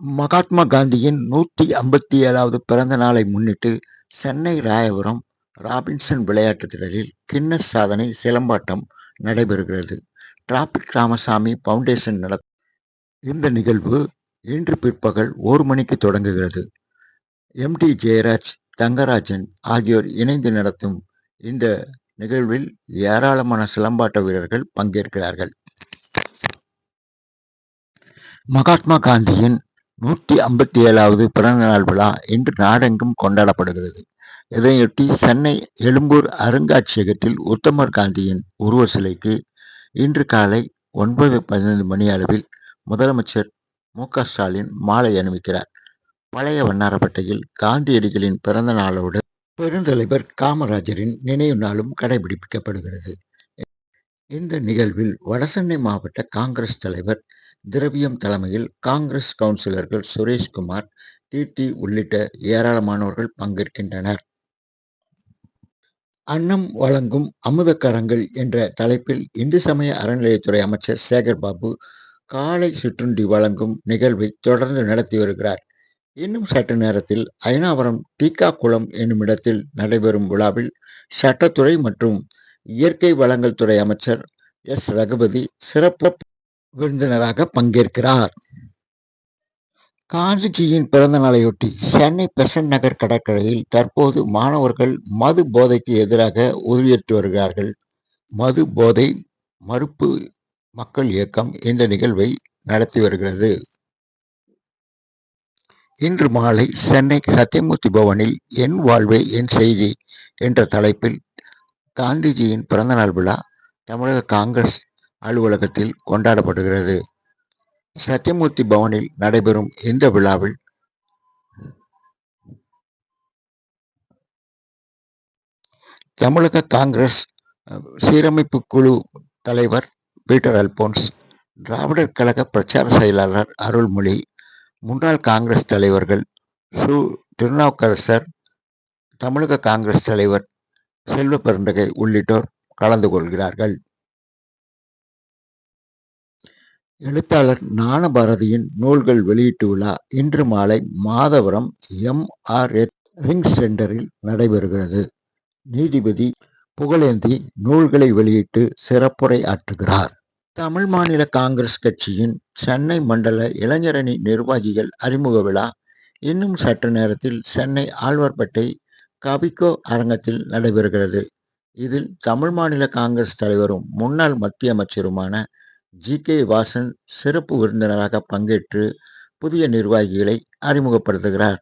மகாத்மா காந்தியின் நூற்றி ஐம்பத்தி ஏழாவது பிறந்த நாளை முன்னிட்டு சென்னை ராயபுரம் ராபின்சன் விளையாட்டுத் திடலில் கின்னஸ் சாதனை சிலம்பாட்டம் நடைபெறுகிறது. டிராபிக் ராமசாமி பவுண்டேஷன் நட இந்த நிகழ்வு இன்று பிற்பகல் ஒரு மணிக்கு தொடங்குகிறது. எம்டி ஜெயராஜ் தங்கராஜன் ஆகியோர் இணைந்து நடத்தும் இந்த நிகழ்வில் ஏராளமான சிலம்பாட்ட வீரர்கள் பங்கேற்கிறார்கள். மகாத்மா காந்தியின் நூற்றி ஐம்பத்தி ஏழாவது பிறந்தநாள் விழா இன்று நாடெங்கும் கொண்டாடப்படுகிறது. இதையொட்டி சென்னை எழும்பூர் அருங்காட்சியகத்தில் உத்தமர் காந்தியின் உருவ சிலைக்கு இன்று காலை ஒன்பது பதினைந்து மணி அளவில் முதலமைச்சர் மு க ஸ்டாலின் மாலை அணிவிக்கிறார். பழைய வண்ணாரப்பட்டையில் காந்தியடிகளின் பிறந்த நாளோடு பெருந்தலைவர் காமராஜரின் நினைவு நாளும் கடைபிடிக்கப்படுகிறது இந்த நிகழ்வில் வடசென்னை மாவட்ட காங்கிரஸ் தலைவர் திரவியம் தலைமையில் காங்கிரஸ் கவுன்சிலர்கள் சுரேஷ்குமார் தீர்த்தி உள்ளிட்ட ஏராளமானவர்கள் பங்கேற்கின்றனர். அன்னம் வழங்கும் அமுதக்கரங்கள் என்ற தலைப்பில் இந்து சமய அறநிலையத்துறை அமைச்சர் சேகர் பாபு காலை சிற்றுண்டி வழங்கும் நிகழ்வை தொடர்ந்து நடத்தி வருகிறார். இன்னும் சற்று நேரத்தில் ஐநாவரம் டீக்காக்குளம் என்னும் இடத்தில் நடைபெறும் விழாவில் சட்டத்துறை மற்றும் இயற்கை வளங்கள் துறை அமைச்சர் எஸ். ரகுபதி சிறப்பு விருந்தினராக பங்கேற்கிறார். காந்திஜியின் பிறந்த நாளையொட்டி சென்னை பெசன்ட் நகர் கடற்கரையில் தற்போது மாணவர்கள் மது போதைக்கு எதிராக உறுதியேற்று வருகிறார்கள். மது போதை மறுப்பு மக்கள் இயக்கம் இந்த நிகழ்வை நடத்தி வருகிறது. இன்று மாலை சென்னை சத்தியமூர்த்தி பவனில் என் வாழ்வே என் செய்தி என்ற தலைப்பில் காந்திஜியின் பிறந்தநாள் விழா தமிழக காங்கிரஸ் அலுவலகத்தில் கொண்டாடப்படுகிறது. சத்தியமூர்த்தி பவனில் நடைபெறும் இந்த விழாவில் தமிழக காங்கிரஸ் சீரமைப்பு குழு தலைவர் பீட்டர் அல்போன்ஸ் திராவிடர் கழக பிரச்சார செயலாளர் அருள்மொழி முன்னாள் காங்கிரஸ் தலைவர்கள் சு திருநாவுக்கரசர் தமிழக காங்கிரஸ் தலைவர் செல்வ பெருந்தகை உள்ளிட்டோர் கலந்து கொள்கிறார்கள். எழுத்தாளர் ஞானபாரதியின் நூல்கள் வெளியீட்டு விழா இன்று மாலை மாதவரம் எம் ஆர் ரிங் சென்டரில் நடைபெறுகிறது. நீதிபதி புகழேந்தி நூல்களை வெளியிட்டு சிறப்புரை ஆற்றுகிறார். தமிழ் மாநில காங்கிரஸ் கட்சியின் சென்னை மண்டல இளைஞரணி நிர்வாகிகள் அறிமுக விழா இன்னும் சற்று நேரத்தில் சென்னை ஆழ்வார்பேட்டை கபிகோ அரங்கத்தில் நடைபெறுகிறது. இதில் தமிழ் மாநில காங்கிரஸ் தலைவரும் முன்னாள் மத்திய அமைச்சருமான ஜி. கே. வாசன் சிறப்பு விருந்தினராக பங்கேற்று புதிய நிர்வாகிகளை அறிமுகப்படுத்துகிறார்.